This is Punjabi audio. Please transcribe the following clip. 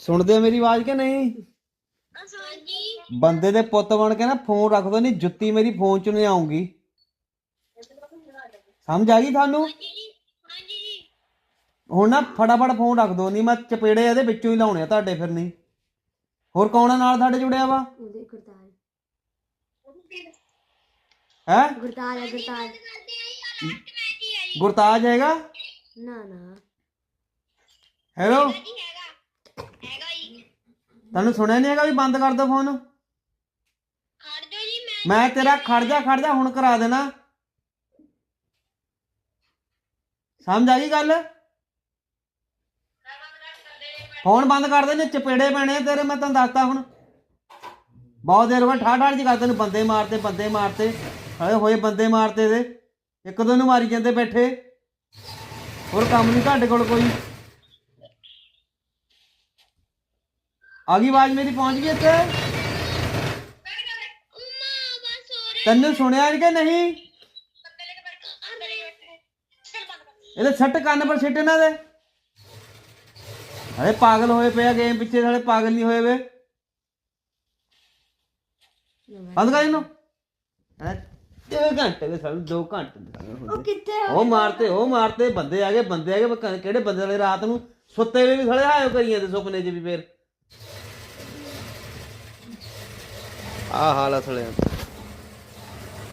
ਸੁਣਦੇ ਹੋ ਮੇਰੀ ਆਵਾਜ਼ ਕਿ ਨਹੀਂ ਬੰਦੇ ਦੇ ਪੁੱਤ ਬਣ ਕੇ ਨਾ ਫੋਨ ਰੱਖ ਦੋ ਨਹੀਂ ਜੁੱਤੀ ਮੇਰੀ ਫੋਨ 'ਚ ਨਹੀਂ ਆਉਂਗੀ ਸਮਝ ਆ ਗਈ ਤੁਹਾਨੂੰ ਜੀ ਹਾਂਜੀ ਜੀ ਹੁਣ ਨਾ ਫਟਾਫਟ ਫੋਨ ਰੱਖ ਦੋ ਨਹੀਂ ਮੈਂ ਚਪੇੜੇ ਇਹਦੇ ਵਿੱਚੋਂ ਹੀ ਲਾਉਣੇ ਆ ਤੁਹਾਡੇ ਫਿਰ ਨਹੀਂ ਹੋਰ ਕੌਣ ਨਾਲ ਤੁਹਾਡੇ ਜੁੜਿਆ ਵਾ ਉਹਦੇ ਗੁਰਤਾਜ ਹੈ ਗੁਰਤਾਜ ਹੈ ਗੁਰਤਾਜ ਗੁਰਤਾਜ ਹੈਗਾ ਨਾ ਨਾ ਹੈਲੋ ਤੁਹਾਨੂੰ ਸੁਣਿਆ ਨਹੀਂ ਹੈਗਾ ਵੀ ਬੰਦ ਕਰ ਦੋ ਫੋਨ? ਖੜ ਜਾਓ ਜੀ ਮੈਂ ਮੈਂ ਤੇਰਾ ਖੜ ਜਾ ਖੜ ਜਾ ਹੁਣ ਕਰਾ ਦੇਣਾ। ਸਮਝ ਆ ਗਈ ਗੱਲ? ਫੋਨ ਬੰਦ ਕਰ ਦੇ ਨੇ ਚਪੇੜੇ ਪੈਣੇ ਆ ਤੇਰੇ ਮੈਂ ਤੈਨੂੰ ਦੱਸਤਾ ਹੁਣ। ਬਹੁਤ ਦੇਰ ਹੋ ਗਈ ਠਾਠ ਠਾਠ ਜੀ ਕਰਦੇ ਨੂੰ ਬੰਦੇ ਮਾਰਤੇ ਬੰਦੇ ਮਾਰਤੇ ਹਲੇ ਹੋਏ ਬੰਦੇ ਮਾਰਤੇ ਦੇ। ਇੱਕ ਦੋ ਨੂੰ ਮਾਰੀ ਜਾਂਦੇ ਬੈਠੇ। ਹੋਰ ਕੰਮ ਨਹੀਂ ਤੁਹਾਡੇ ਕੋਲ ਕੋਈ? ਆ ਗਈ ਆਵਾਜ਼ ਮੇਰੀ ਪਹੁੰਚ ਗਈ ਇੱਥੇ? ਤੈਨੂੰ ਸੁਣਿਆ ਕਿ ਨਹੀਂ? ਇਹਦੇ ਸੱਟ ਕੰਨ ਪਰ ਸਿੱਟ ਇਹਨਾਂ ਦੇ। ਹਲੇ ਪਾਗਲ ਹੋਏ ਪਿਆ ਗੇਮ ਪਿੱਛੇ ਹਲੇ ਪਾਗਲ ਨਹੀਂ ਹੋਏ ਵੇ। ਬੰਦ ਕਰ ਇਹਨੂੰ। 2 ਘੰਟੇ ਦੇ ਸਾਨੂੰ 2 ਘੰਟੇ ਦੇ ਉਹ ਕਿੱਥੇ ਉਹ ਮਾਰਤੇ ਉਹ ਮਾਰਤੇ ਬੰਦੇ ਆ ਗਏ ਬੰਦੇ ਆ ਗਏ ਕਿਹੜੇ ਬੰਦੇ ਵਾਲੇ ਰਾਤ ਨੂੰ? ਸੁੱਤੇ ਵੇ ਵੀ ਥਲੇ ਆਇਓ ਕਰੀ ਜਾਂਦੇ ਸੁਪਨੇ 'ਚ ਵੀ ਫੇਰ। ਆ ਹਾਲ ਅਸਲੇ